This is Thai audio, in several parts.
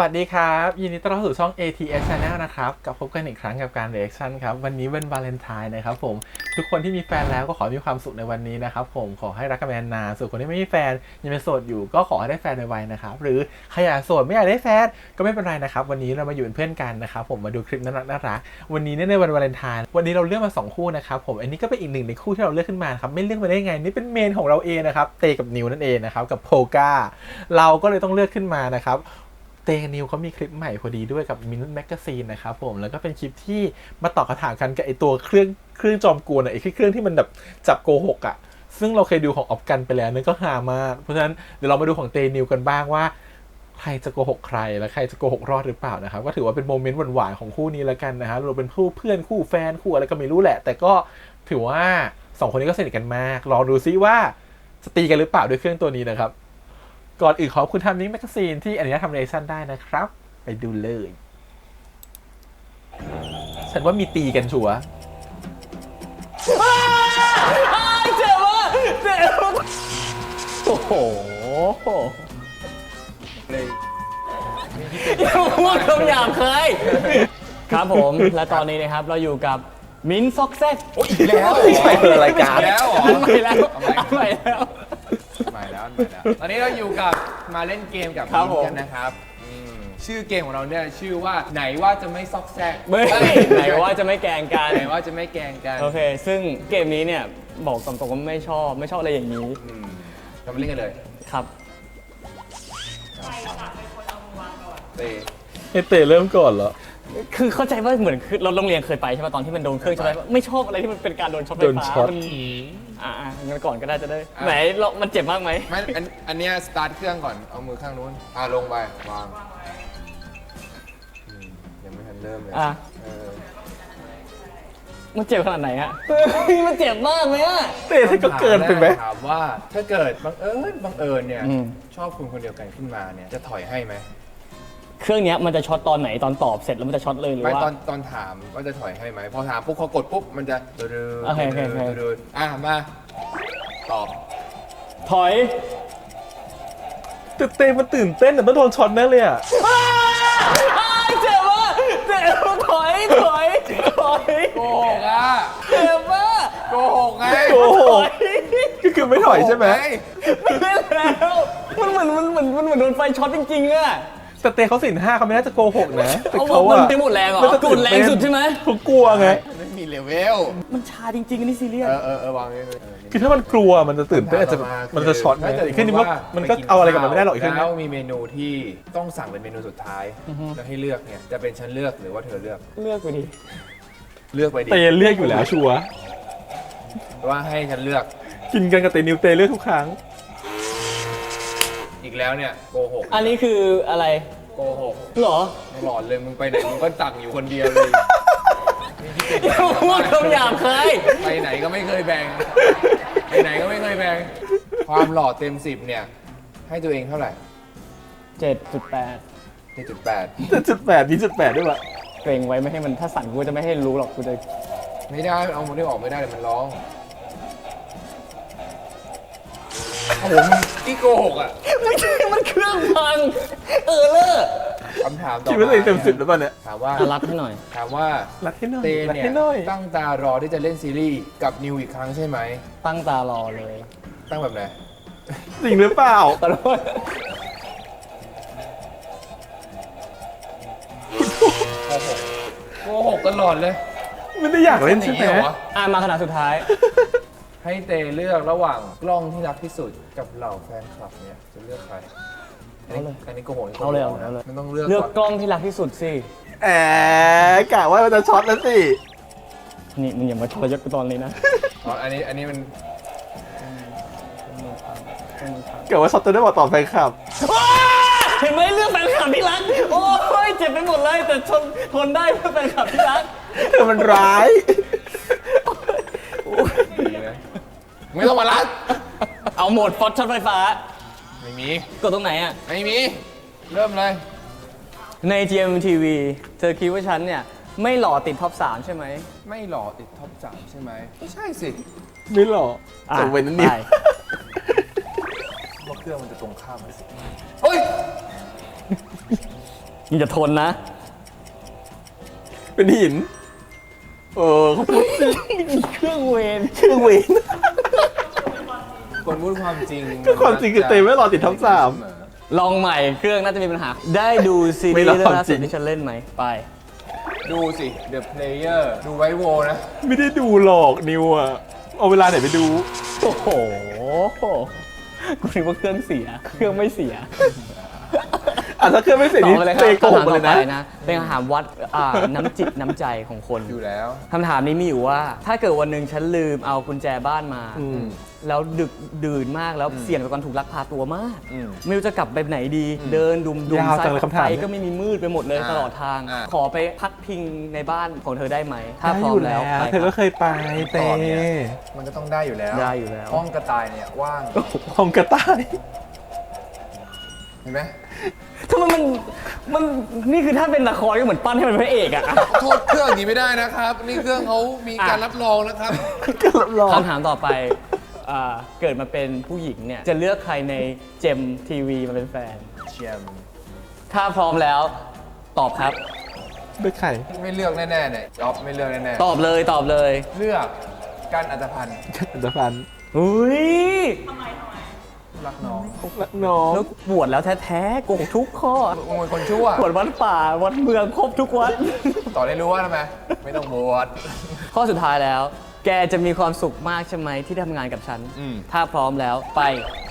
วัสดีครับ ยินดีต้อนรับสู่ช่อง ATS Channel นะครับกับพบกันอีกครั้งกับการ reaction ครับ วันนี้เป็นวาเลนไทน์นะครับผม ทุกคนที่มีแฟนแล้วก็ขอให้มีความสุขในวันนี้นะครับผมขอให้รักกันไปนานส่วนคนที่ไม่มีแฟนยังเป็นโสดอยู่ ก็ขอให้ได้แฟนไวๆนะครับ หรือใครอยากโสดไม่อยากได้แฟนก็ไม่เป็นไรนะครับ วันนี้เรามาอยู่เป็นเพื่อนกันนะครับผมมาดูคลิปน่ารักน่ารักๆวันนี้เนื่องในวันวาเลนไทน์วันนี้เราเลือกมาสองคู่นะครับผมอันนี้ก็เป็นอีกหนึ่งในคู่ที่เราเลือกขึ้นมาครับไม่เลือกมาได้ไงนี่เป็นเมนของเราเองนะครับเตกับนิวนั่นเองนะครับกับโพกาเราก็เลยต้องเลือกขึ้นมานะครับ เตกับนิวเขามีคลิปใหม่พอดีด้วยกับมิน t แมกซีนนะครับผม แล้วก็เป็นคลิปที่มาต่อบคำถามกันกับไอตัวเครื่องเครื่องจอมกวนไอเครื่องที่มันแบบจับโกหกอะซึ่งเราเคยดูของออฟกันไปแล้วนั่นก็ฮามาก เพราะฉะนั้นเดี๋ยวเรามาดูของเตนิวกันบ้างว่าใครจะโกหกใครและใครจะโกหกรอดหรือเปล่านะครับก็ถือว่าเป็นโมเมนต์หวานๆของคู่นี้แล้วกันนะฮะเราเป็นคู่เพื่อนคู่แฟนคู่อะไรก็ไม่รู้แหละ แต่ก็ถือว่าสองคนนี้ก็สนิทกันมากรอดูซิว่าจะตีกันหรือเปล่าด้วยเครื่องตัวนี้นะครับ ก่อนอื่นขอบคุณทำนิ้งแมกซีนที่อนุญาตทำเรชั่นได้นะครับ ไปดูเลย ฉันว่ามีตีกันชัวร์เจ็บว่ะเจ็บโอ้โหอย่าพูดคำหยาบเคย ครับผม และตอนนี้นะครับเราอยู่กับมิ้นท์ซอกแซกแล้วไม่ใช่เปิดรายการแล้วเหรออันใหม่แล้วอันใหม่แล้ว ใหม่แล้วอันใหม่แล้วตอนนี้เราอยู่กับมาเล่นเกมกับครับมิ้นผมกันนะครับอืมชื่อเกมของเราเนี่ยชื่อว่าไหนว่าจะไม่ซอกแซกไม่ไหนว่าจะไม่แกล้งกัน ไหนว่าจะไม่แกล้งกันโอเค ซึ่งเกมนี้เนี่ยบอกตรงๆว่าไม่ชอบไม่ชอบอะไรอย่างนี้อืมเรามาเล่นกันเลยครับ เต้ไอเตะเริ่มก่อนเหรอ คือเข้าใจว่าเหมือนคือเราโรงเรียนเคยไปใช่ไหมตอนที่มันโดนเครื่องช็อตไฟฟ้าไม่ชอบอะไรที่มันเป็นการโดนช็อตไฟโดนฟ้าช็อต มันอ่าๆงั้นก่อนก็ได้จะได้ไหนเรามันเจ็บมากไหมไม่อันอันเนี้ยสตาร์ทเครื่องก่อน เอามือข้างนู้น อ่าลงไป วางอืมยังไม่ทันเริ่มเลยอะเออมันเจ็บขนาดไหนฮะมันเจ็บมากไหมอะเตะก็เกินไปไหม ถามว่าถ้าเกิดบังเอิญบังเอิญเนี่ย อืม ชอบคุณคนเดียวกันขึ้นมาเนี่ย จะถอยให้ไหม เครื่องเนี้ยมันจะช็อตตอนไหนตอนตอบเสร็จแล้วมันจะช็อตเลยหรือไม่ว่า ตอนตอนถามว่าจะถอยให้ไหมพอถามปุ๊บเขากดปุ๊บมันจะเดือดโอเคโอเคโอเค เดือดอะมาตอบถอยแต่เตะมันตื่นเต้นแต่ต้องโดนช็อตแน่เลยอะเจ็บว่ะเจ็บถอยถอยถอยโกหกอะเจ็บว่ะโกหกไงโอ้โหถอยก็คือไม่ถอยใช่ไหมไงไม่แล้วมันเหมือนมันเหมือนมันเหมือนโดนไฟช็อตจริงๆอะ แต่เตะเขาสินห้าเขาไม่น่าจะโกหกนะแต่เอาเขามันอะเต็มหมดแรงเหรอมันจะกดแรงสุดใช่ไหมเขากลัวไง ไม่มีเลเวล มันชาจริงๆอันนี้ซีเรียส เออเออเออวางไว้เลยเออคือถ้ามันกลัวมันจะตื่นเต้นอาจจะมันจะช็อตไหมถ้าเกิดอีกขึ้นนี้มันว่ามันก็เอาอะไรกับมันไม่ได้หรอกอีกขึ้น แล้นี้วมีเมนูที่ต้องสั่งเป็นเมนูสุดท้าย แล้วให้เลือกเนี่ย จะเป็นฉันเลือกหรือว่าเธอเลือก เลือกไปดิ เลือกไปดิเตะเลือกอยู่แล้วชัวร์ว่าให้ฉันเลือก กินกันกับเตะนิวเตะเลือกทุกครั้ง อีกแล้วเนี่ยโกหกอันนี้คืออะไร โกหกเหรอหลอนเลยมึงไปไหนมึงก็สั่งอยู่คนเดียวเลยอย่าพูดคำหยาบเคยไปไหนก็ไม่เคยแบ่งไปไหนก็ไม่เคยแบ่งความหล่อเต็มสิบเนี่ย ให้ตัวเองเท่าไหร่เจ็ดจุดแปดเจ็ดจุดแปดจุดแปดนี่จุดแปดด้วยวะเกรงไว้ไม่ให้มันถ้าสั่นกูจะไม่ให้รู้หรอกกูจะไม่ได้เอามันได้ออกไม่ได้เลยมันร้องโอ้โหมึงที่โกหกอะ ไม่ใช่มันเครื่องพัง เออเลอร์ คำ ถามต่อคิดว่าตัวเองเต็มสิบหรือเปล่าเนี่ยถามว่ารับให้หน่อย ถามว่ารัดให้หน่อยเตรัดเนี่ยให้หน่อยตั้งตารอที่จะเล่นซีรีส์กับนิวอีกครั้งใช่ไหม ตั้งตารอเลย ตั้งแบบไหนจริงหรือเปล่าขอโทษโกหกตลอดเลยไม่ได้อยากเล่นใช่ไหมอย่างงี้รอวะอะมาขนาดสุดท้าย ให้เตเลือกระหว่างกล้องที่รักที่สุดกับเหล่าแฟนคลับเนี่ยจะเลือกใคร อันนี้เอาเลยอันนี้โกหกเอาเลยโกหกเอาเลย มันต้องเลือกเลือกก่อนกล้องที่รักที่สุดสิแอบกะว่ามันจะช็อตแล้วสิ นี่มึงอย่ามาทรยศกูตอนนี้นะอ๋ออันนี้อันนี้มันกะว่าช็อตจะได้บอกตอบแฟนคลับ เห็นไหมเรื่องแฟนคลับที่รัก โอ้ยเจ็บไปหมดเลยแต่ทนทนได้เพื่อแฟนคลับที่รัก เธอมันร้าย ดีนะ ไม่ต้องมารัด เอาโหมดฟอสช็อตไฟฟ้า ไม่มี กดตรงไหนอะ ไม่มี เริ่มเลย ใน GMTV เธอคิดว่าฉันเนี่ย ไม่หล่อติดท็อป 3 ใช่ไหม ไม่หล่อติดท็อปสามใช่ไหมไม่ใช่สิ ไม่หรอกอะส่งไปนั่นนี่ไปว่าเครื่องมันจะตรงข้ามไหมเฮ้ยมึงจะทนนะ เป็นหิน เออเขาพูดจริงเครื่องเวรชื่อเวน คนพูดความจริงก็ความจริงคือเตไม่รอติดท็อปสาม ลองใหม่เครื่องน่าจะมีปัญหา ได้ดูซีไม่รีรับส์เรื่องล่าจริสุดงที่ฉันเล่นไหมไป ดูสิ The Player ดูไวโวนะ ไม่ได้ดูหรอกนิวอะเอาเวลาไหนไปดู โอ้โหกูนึกว่าเครื่องเสีย เครื่องไม่เสียอะถ้าเครื่องไม่เสร็จต่นี่อไปเลยคเตรับโกหกคำถามไปต่เลอยไปนะนะ เป็นคำถามวัดอ่าน้ำจิตน้ำใจของคน อยู่แล้ว คำถามนี้มีอยู่ว่า ถ้าเกิดวันหนึ่งฉันลืมเอากุญแจบ้านมา อืม แล้วดึกดื่นมากแล้วเสี่ยงต่อการถูกลักพาตัวมาก อืมไม่รู้จะกลับไปไหนดี เดินดุมดุมยาวซ้าจังเลยยคำถามไปก็ไม่มีมืดไปหมดเลยอ่าตลอดทาง อ่า ขอไปพักพิงในบ้านของเธอได้ไหม ถ้าได้พร้ออมยู่แล้แล้ววไปเธอก็เคยไปเตก่อนเนี่ยมันก็ต้องได้อยู่แล้วได้อยู่แล้วห้องกระต่ายเนี่ยว่างห้องกระต่ายเห็นไหมทำไมมันมันนี่คือถ้าเป็นละครก็เหมือนปั้นให้มันเป็นพระเอกอะ โทษเครื่องอย่างนี้ไม่ได้นะครับ นี่เครื่องเขามีการอะรับรองนะครับ ก็รับรองคำถามต่อไปอ่า เกิดมาเป็นผู้หญิงเนี่ย จะเลือกใครในเจมทีวีมาเป็นแฟน เชียมถ้าพร้อมแล้วตอบครับ ด้วยไข่ไม่เลือกแน่ๆเนี่ยจ๊อบไม่เลือกแน่ตอบเลยตอบเลย ๆเลือกการอัตพันธ์อันตพันอุ้ยรักน้องรักน้องแล้วบวชแล้วแท้ๆโกงทุกข้อมึงเป็นคนชั่วบวชวัดป่าวัดเมืองครบทุกวัด ต่อได้รู้ว่าทำไมไม่ต้องบวชข้อสุดท้ายแล้ว แกจะมีความสุขมากใช่ไหมที่ทำงานกับฉัน อืม ถ้าพร้อมแล้วไป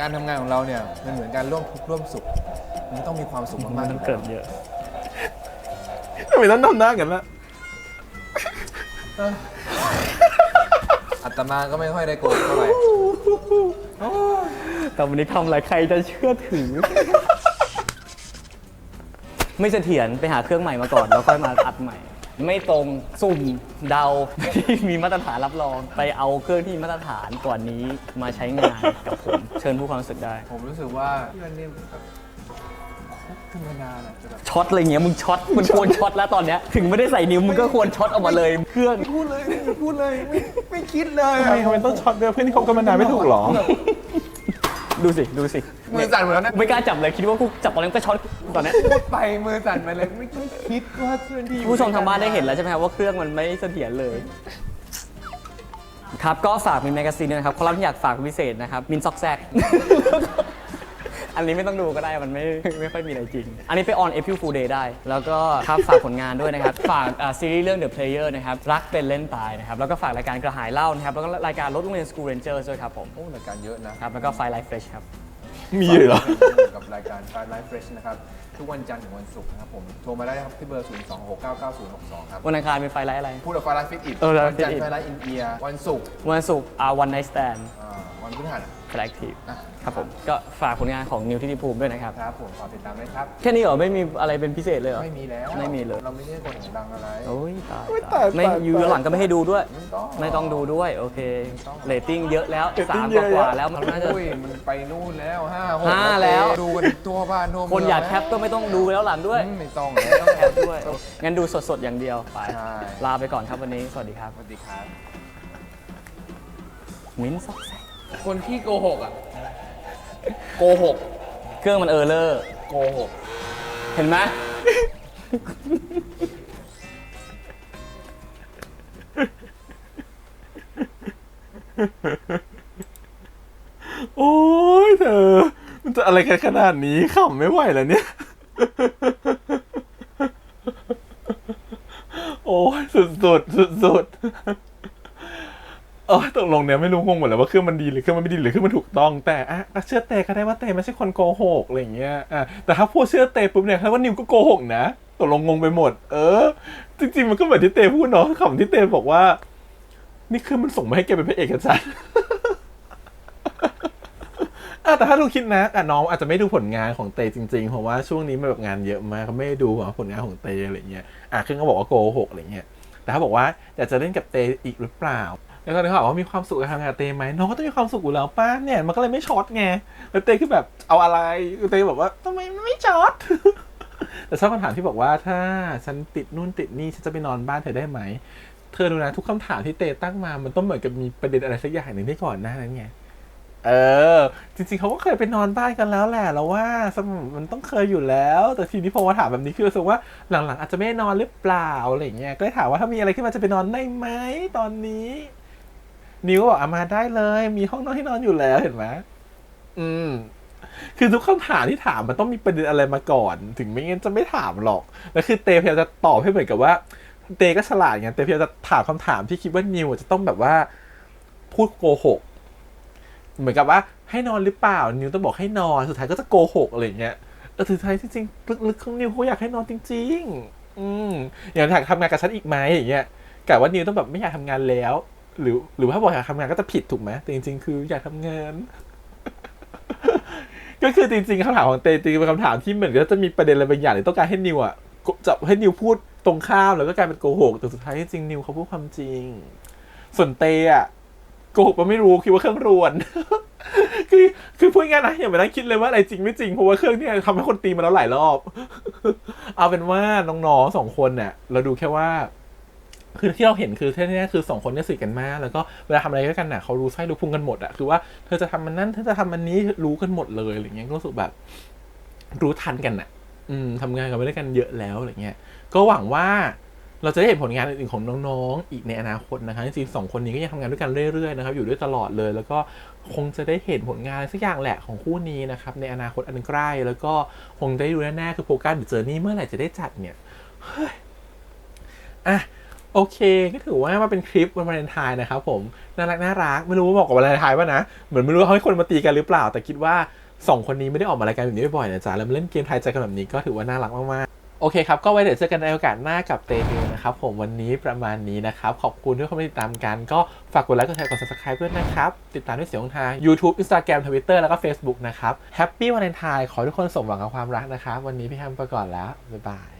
การทำงานของเราเนี่ยมันเหมือนการร่วมทุกข์ร่วมสุข มันต้องมีความสุขมากๆ มันเกิดเยอะ ทำไมต้องทำหน้ากันล่ะอัตมาก็ไม่ค่อยได้โกรธเท่าไหร่ แต่วันนี้ทำอะไรใครจะเชื่อถือ ไม่เสถียรไปหาเครื่องใหม่มาก่อน แล้วค่อยมาอัดใหม่ ไม่ตรงสุ่มเดาไม่มีมาตรฐานรับรอง ไปเอาเครื่องที่มีมาตรฐานก่อนนี้มาใช้งานกับผม เชิญผู้ความรู้สึกได้ ผมรู้สึกว่าพี่วันนี้แบบคบกันมานานอะจะแบบช็อตอะไรเงี้ยมึงช็อตมึงควรช็อตแล้วตอนเนี้ยถึงไม่ได้ใส่นิ้วมึงก็ควรช็อตออกมาเลย เครื่องพูดเลยพูดเลยไม่ไม่คิดเลยทำไมทำไมต้องช็อตด้วยเพื่อนที่คบกันมานานไม่ถูกหรอ ดูสิ ดูสิมือสั่นหมดแล้วนะ ไม่กล้าจับเลยคิดว่ากูจับตอนนี้ก็ช็อตตอนเนี้ยพูดไปมือสั่นไปเลยไม่ไม่คิดว่าเพื่อนที่อยู่ผู้ชมทางบ้านได้เห็นแล้วใช่ไหมครับว่าเครื่องมันไม่เสถียรเลย ครับก็ฝากมินแมกกาซีนด้วยนะครับคอลัมน์ที่อยากฝากเป็นพิเศษนะครับมินซอกแซก อันนี้ไม่ต้องดูก็ได้มันไม่ไม่ค่อยมีอะไรจริง อันนี้ไปออน April Fool Day ได้ แล้วก็ครับฝากผลงานด้วยนะครับ ฝากอ่าซีรีส์เรื่อง The Player นะครับ รักเป็นเล่นตายนะครับ แล้วก็ฝากรายการกระหายเหล้านะครับ แล้วก็รายการรถโรงเรียน School Rangers ด้วยครับผม โอ้รายการเยอะนะ ครับ แล้วก็ไฟไลฟ์เฟรชครับ มีอยู่เหรอ กับรายการ Five Life Fresh นะครับ ทุกวันจันทร์ถึงวันศุกร์นะครับผม โทรมาได้นะครับที่เบอร์ 026999062 ครับ วันอังคารเป็นไฟไลฟ์อะไร พูดกับ Five Life Fit It เออ Five วั Life จันท Fit ร์ It Five Life In Ear วันศุกร์วันศุกร์อ่าวันไนท์สแตนอ่า วันพฤหัสอะแฟลกทีฟอะครับผม ก็ฝากผลงานของนิวที่ดีภูมิด้วยนะครับ ครับผมฝากติดตามด้วยครับ แค่นี้เหรอ ไม่มีอะไรเป็นพิเศษเลยเหรอ ไม่มีแล้วไม่มีเลย เราไม่ใช่คนของดังอะไร โอ้ยตายโอ้ยตายตายไม่ตายอยูย้อนหลังก็ไม่ให้ดูด้วย ไม่ต้องไม่ต้องดูด้วย โอเคเรตติ้งเยอะแล้ว เรตติ้สางมเยอะกว่าแล้วๆแล้วมันน่าจะ อุ้ยมันไปนู่นแล้วห้าหกห้าแล้ว ดูกันทั่วบ้านทั่วเมืองคนอยากแคปก็ไม่ต้องดูแล้วหลังด้วยอืมไม่ต้องไม่ต้องแคปด้วยงั้นดูสดๆอย่างเดียวไปใช่ ลาไปก่อนครับวันนี้ สวัสดีครับ สวัสดีครับ มิ้นท์ซอกแซก คนที่โกหกอะ โกหก เครื่องมันเออร์เลอร์ โกหก เห็นไหม โอ้ยเธอ มันจะอะไรกันขนาดนี้ขำไม่ไหวแล้วเนี่ย โอ้ยสุดสุดสุดสุดๆ เออตกลงเนี่ยไม่รู้งงหมดแล้วว่าเครื่องมันดีหรือเครื่องมันไม่ดีหรือเครื่องมันถูกต้อง แต่อะเชื่อเตก็ได้ว่าเตไม่ใช่คนโกหกอะไรเงี้ยอะแต่ถ้าพูดเชื่อเตปุ๊บเนี่ยแค่ว่านิวก็โกหกนะตกลงงงไปหมด เออ จริงๆมันก็เหมือนที่เตพูดเนาะคำที่เตบอกว่า นี่คือมันส่งมาให้แกเป็นพระเอกกับฉันอะแต่ถ้าดูคิดนะอะน้องอาจจะไม่ดูผลงานของเตจริงๆ เพราะว่าช่วงนี้มันแบบงานเยอะมากเขาไม่ดูผลงานของเตอะไรเงี้ยอะครึ่องก็บอกว่าโกหกอะไรเงี้ย แต่ถ้าบอกว่าอยากจะเล่นกับเตอีกหรือเปล่า แล้วก็นึกออกว่ามีความสุขกับทำงานกับเต้ไหมน้องก็ต้องมีความสุขอยู่แล้วป้าเนี่ยมันก็เลยไม่ช็อตไงแล้วเตคือแบบเอาอะไรเตแบบว่าทำไมไม่ช็อตแต่ชอบคำถามที่บอกว่าถ้าฉันติดนู่นติดนี่ฉันจะไปนอนบ้านเธอได้ไหม เธอดูนะทุกคำถามที่เตตั้งมา มันต้องเหมือนกับมีประเด็นอะไรสักอย่างหนึ่งที่ก่อนหน้านั้นไง เออ จริงๆเขาก็เคยไปนอนบ้านกันแล้วแหละแล้วว่ามันต้องเคยอยู่แล้ว แต่ทีนี้พอมาถามแบบนี้คือรู้สึกว่าหลังๆ อาจจะไม่ได้นอนหรือเปล่าอะไรเงี้ยก็เลยถามว่าถ้ามีอะไรขึ้นมาจะไปนอนได้ไหมตอนนี้ นิวบอกอามาได้เลย มีห้องนอนให้นอนอยู่แล้วเห็นไหมอืม คือทุกคำถามที่ถามมันต้องมีประเด็นอะไรมาก่อน ถึงไม่งั้นจะไม่ถามหรอก แล้วคือเตพยายามจะตอบให้เหมือนกับว่า เตก็ฉลาดไงเตพยายามจะถามคำถามที่คิดว่านิวจะต้องแบบว่า พูดโกหก เหมือนกับว่า ให้นอนหรือเปล่า นิวต้องบอกให้นอน สุดท้ายก็จะโกหกอะไรเงี้ยเออสุดท้ายจริงๆลึกๆของนิวเขาอยากให้นอนจริง ๆ อืมอยากทำงานกับฉันอีกไหมอย่างเงี้ยกะว่านิวต้องแบบไม่อยากทำงานแล้ว หรือหรือว่าถ้าบอกอยากทำงานก็จะผิดถูกไหมแต่จริง ๆ คืออยากทำงาน ก็คือจริงๆคำถามของเตจริงๆเป็นคำถามที่เหมือนกับจะมีประเด็นอะไรบางอย่างที่ต้องการให้นิวอะจะให้นิวพูดตรงข้ามแล้วก็กลายเป็นโกหกแต่สุดท้ายจริงๆนิวเขาพูดความจริง ส่วนเตอะโกหกมันไม่รู้คิดว่าเครื่องรวน คือคือพูดง่ายๆนะอย่าไปนั่งคิดเลยว่าอะไรจริงไม่จริงเพราะว่าเครื่องเนี่ยทำให้คนตีมาแล้วหลายรอบ เอาเป็นว่าน้องๆสองคนเนี่ยเราดูแค่ว่า คือที่เราเห็นคือแค่นี้คือสองคนเนี่ยสนิทกันมาก แล้วก็เวลาทำอะไรด้วยกันน่ะเขารู้ไส้รู้พุงกันหมดอะคือว่าเธอจะทำมันนั่นเธอจะทำมันนี้รู้กันหมดเลยอะไรเงี้ยก็รู้สึกแบบ รู้ทันกันน่ะอืมทำงานกันไปด้วยกันเยอะแล้วอะไรเงี้ย ก็หวังว่าเราจะได้เห็นผลงานอื่นๆของน้องๆ อีกในอนาคตนะคะจริงๆสองคนนี้ก็ยังทำงานด้วยกันเรื่อยๆนะครับอยู่ด้วยตลอดเลย แล้วก็คงจะได้เห็นผลงานสักอย่างแหละของคู่นี้นะครับในอนาคตอันใกล้ แล้วก็คงได้ดูแน่ๆคือโปรการหรือเจอร์นี่เมื่อไหร่จะได้จัดเนี่ยเฮ้ยอะ โอเค ก็ถือว่ามาเป็นคลิปวันวาเลนไทน์นะครับผม น่ารักน่ารัก ไม่รู้ว่าเหมาะกับวันวาเลนไทน์ป่ะนะ เหมือนไม่รู้ว่าเขาให้คนมาตีกันหรือเปล่า แต่คิดว่าสองคนนี้ไม่ได้ออกมารายการแบบนี้บ่อยนะจ๊ะ แล้วมาเล่นเกมทายใจกันแบบนี้ก็ถือว่าน่ารักมากๆ โอเคครับ ก็ไว้เดี๋ยวเจอกันในโอกาสหน้ากับเตนิวนะครับผม วันนี้ประมาณนี้นะครับ ขอบคุณที่เข้ามาติดตามกัน ก็ฝากกดไลค์ กดแชร์ กด subscribe ด้วยนะครับ ติดตามด้วยเสียงทาง YouTube Instagram Twitter แล้วก็ Facebook นะครับ Happy Valentine ขอทุกคนสมหวังกับความรักนะครับวันนี้พี่แฮมไปก่อนแล้วบ๊ายบาย